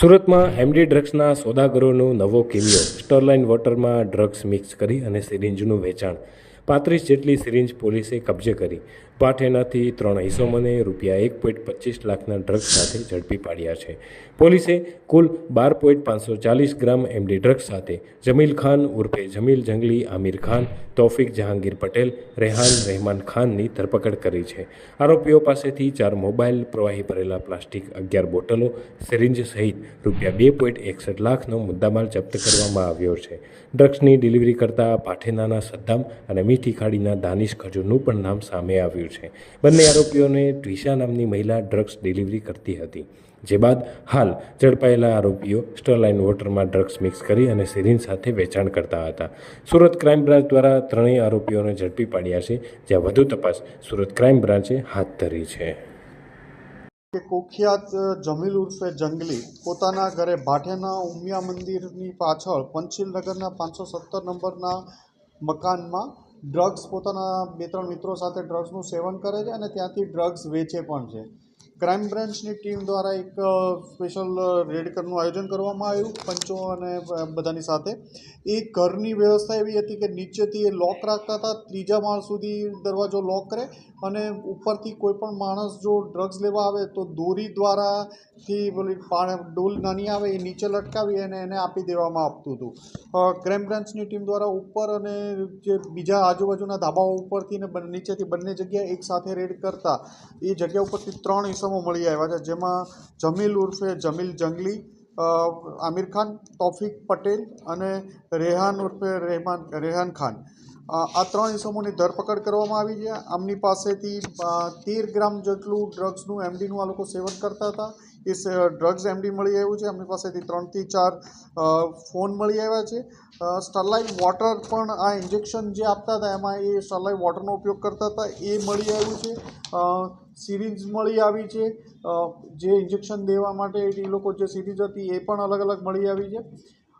સુરતમાં એમડી ડ્રગ્સના સોદાગરોનો નવો કિમિયો સ્ટરલાઇન વોટરમાં drugs mix કરી અને સિરિંજનું વેચાણ. પાંત્રીસ જેટલી સિરિંજ પોલીસે કબજે કરી. પાઠેનાથી ત્રણ ઇસમોને રૂપિયા એક પોઈન્ટ પચીસ લાખના ડ્રગ્સ સાથે ઝડપી પાડ્યા છે. પોલીસે કુલ બાર પોઈન્ટ પાંચસો ચાલીસ ગ્રામ એમડી ડ્રગ્સ સાથે જમીલ ખાન ઉર્ફે જમીલ જંગલી આમિર ખાન, તૌફિક જહાંગીર પટેલ, રેહાન રહેમાન ખાનની ધરપકડ કરી છે. આરોપીઓ પાસેથી ચાર મોબાઈલ, પ્રવાહી ભરેલા પ્લાસ્ટિક અગિયાર બોટલો, સિરિંજ સહિત રૂપિયા બે પોઈન્ટ એકસઠ લાખનો મુદ્દામાલ જપ્ત કરવામાં આવ્યો છે. ડ્રગ્સની ડિલિવરી કરતા પાઠેનાના સદ્દામ અને મીઠી ખાડીના દાનિશ ખજૂરનું પણ નામ સામે આવ્યું છે. બંને આરોપીઓને ટ્વિશા નામની મહિલા ડ્રગ્સ ડિલિવરી કરતી હતી. જે બાદ હાલ ઝડપાયેલા આરોપીઓ સ્ટરલાઇન વોટરમાં ડ્રગ્સ મિક્સ કરી અને સિરિન સાથે વેચાણ કરતા હતા. સુરત ક્રાઇમ બ્રાન્ચ દ્વારા ત્રણેય આરોપીઓને ઝડપી પાડ્યા છે, જ્યાં વધુ તપાસ સુરત ક્રાઇમ બ્રાન્ચે હાથ ધરી છે. કુખ્યાત જમીલ ઉર્ફે જંગલી પોતાના ઘરે ભાઠેના ઉમિયા મંદિરની પાછળ પંચશીલનગરના પાંચસો સત્તર નંબરના મકાનમાં ડ્રગ્સ પોતાના બે ત્રણ મિત્રો સાથે ડ્રગ્સનું સેવન કરે છે અને ત્યાંથી ડ્રગ્સ વેચે પણ છે. ક્રાઇમ બ્રાન્ચની ટીમ દ્વારા એક સ્પેશિયલ રેડ કરનું આયોજન કરવામાં આવ્યું, પંચો અને બધાની સાથે. એ ઘરની વ્યવસ્થા એવી હતી કે નીચેથી એ લોક રાખતા હતા, ત્રીજા માળ સુધી દરવાજો લોક કરે અને ઉપરથી કોઈ પણ માણસ જો ડ્રગ્સ લેવા આવે તો દોરી દ્વારાથી પા- ડોલ નાની આવે એ નીચે લટકાવી અને એને આપી દેવામાં આપતું હતું. ક્રાઇમ બ્રાન્ચની ટીમ દ્વારા ઉપર અને જે બીજા આજુબાજુના ધાબાઓ ઉપરથી ને નીચેથી બંને જગ્યાએ એક સાથે રેડ કરતા. એ જગ્યા ઉપરથી ત્રણ ઈસમો મળી આવ્યા છે, જેમાં જમીલ ઉર્ફે જમીલ જંગલી આમિર ખાન, તોફિક પટેલ અને રેહાન ઉર્ફે રહેમાન, રેહાન ખાન. આ ત્રણ ઇસમોની ધરપકડ કરવામાં આવી છે. આમની પાસેથી તેર ગ્રામ જેટલું ડ્રગ્સનું, એમડીનું આ લોકો સેવન કરતા હતા. એ ડ્રગ્સ એમડી મળી આવ્યું છે. એમની પાસેથી ત્રણથી ચાર ફોન મળી આવ્યા છે. સ્ટરલાઇટ વોટર પણ આ ઇન્જેક્શન જે આપતા હતા, એમાં એ સ્ટરલાઇટ વોટરનો ઉપયોગ કરતા હતા, એ મળી આવ્યું છે. સિરીઝ મળી આવી છે. જે ઇન્જેક્શન દેવા માટે એ લોકો જે સિરીઝ હતી, એ પણ અલગ અલગ મળી આવી છે.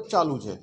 ચાલુ છે.